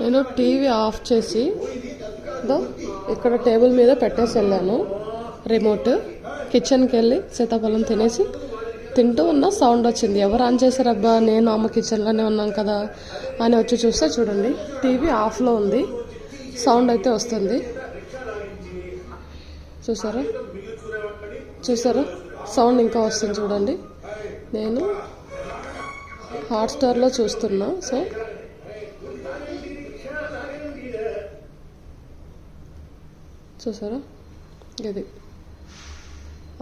నేను TV off చేసి ఇక్కడ టేబుల్ మీద పెట్టేసి వెళ్ళాను. రిమోట్. కిచెన్కి వెళ్ళి సీతాఫలం తినేసి తింటూ ఉన్న సౌండ్ వచ్చింది. ఎవరు ఆన్ చేశారబ్బా నేను అమ్మ కిచెన్లోనే ఉన్నాం కదా అని వచ్చి చూస్తే చూడండి టీవీ ఆఫ్లో ఉంది. సౌండ్ అయితే వస్తుంది. చూసారా? చూసారా? సౌండ్ ఇంకా వస్తుంది చూడండి. నేను హాట్స్టార్లో చూస్తున్నా సో. చూసారా? ఇది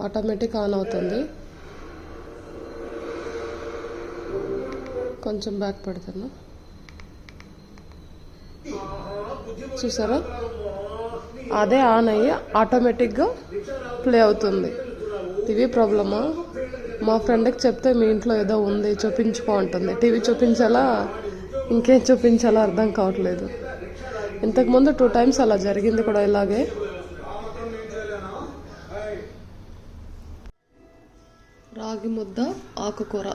ఆటోమేటిక్ ఆన్ అవుతుంది. కొంచెం బ్యాక్ పెడుతున్నా. చూసారా? అదే ఆన్ అయ్యి ఆటోమేటిక్గా ప్లే అవుతుంది. టీవీ ప్రాబ్లమా? మా ఫ్రెండ్కి చెప్తే మీ ఇంట్లో ఏదో ఉంది చూపించుకో ఉంటుంది టీవీ చూపించాలా? ఇంకేం చూపించాలో అర్థం కావట్లేదు. ఇంతకుముందు టూ టైమ్స్ అలా జరిగింది కూడా ఇలాగే. రాగి ముద్ద ఆకుకూర.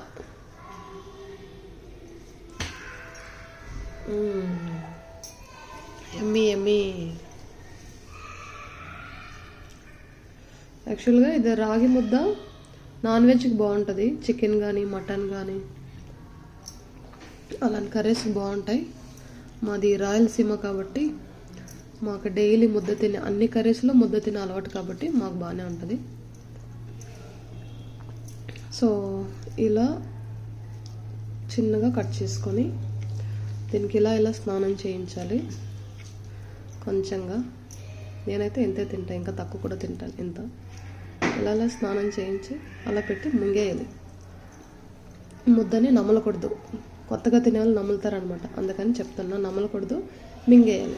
ఎమ్మి ఎమ్మి యాక్చువల్గా ఇది రాగి ముద్ద నాన్ వెజ్కి బాగుంటుంది. చికెన్ కానీ మటన్ కానీ అలాంటి కర్రీస్ బాగుంటాయి. మాది రాయలసీమ కాబట్టి మాకు డైలీ ముద్ద తినే అన్ని కర్రీస్లో ముద్ద తినే అలవాటు కాబట్టి మాకు బాగానే ఉంటుంది. సో ఇలా చిన్నగా కట్ చేసుకొని దీనికి ఇలా ఇలా స్నానం చేయించాలి. కొంచెంగా. నేనైతే ఇంతే తింటాను ఇంకా తక్కువ కూడా తింటాను ఇంత. ఇలా స్నానం చేయించి అలా పెట్టి ముంగేయాలి. ముద్దని నమలకూడదు. కొత్తగా తినేవాళ్ళు నములుతారనమాట. అందుకని చెప్తున్నా నమలకూడదు మింగేయాలి.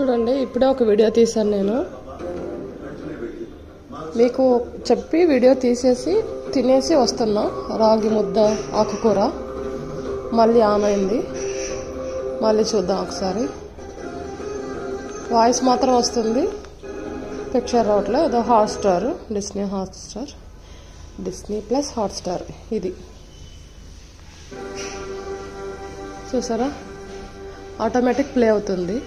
చూడండి ఇప్పుడే ఒక వీడియో తీశాను నేను. మీకు చెప్పి వీడియో తీసేసి తినేసి వస్తున్నా. రాగి ముద్ద ఆకుకూర. మళ్ళీ ఆన్ అయింది మళ్ళీ చూద్దాం ఒకసారి. వాయిస్ మాత్రం వస్తుంది. పిక్చర్ రావట్లే ఏదో Hotstar Disney Hotstar Disney plus Hotstar ఇది. చూసారా? ఆటోమేటిక్ ప్లే అవుతుంది.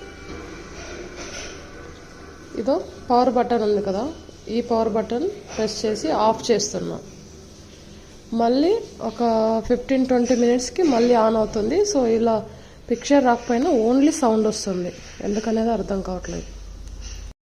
ఇదో పవర్ బటన్ ఉంది కదా ఈ పవర్ బటన్ ప్రెస్ చేసి ఆఫ్ చేస్తున్నా. మళ్ళీ ఒక ఫిఫ్టీన్ ట్వంటీ మినిట్స్కి మళ్ళీ ఆన్ అవుతుంది. సో ఇలా పిక్చర్ రాకపోయినా ఓన్లీ సౌండ్ వస్తుంది. ఎందుకనేది అర్థం కావట్లేదు.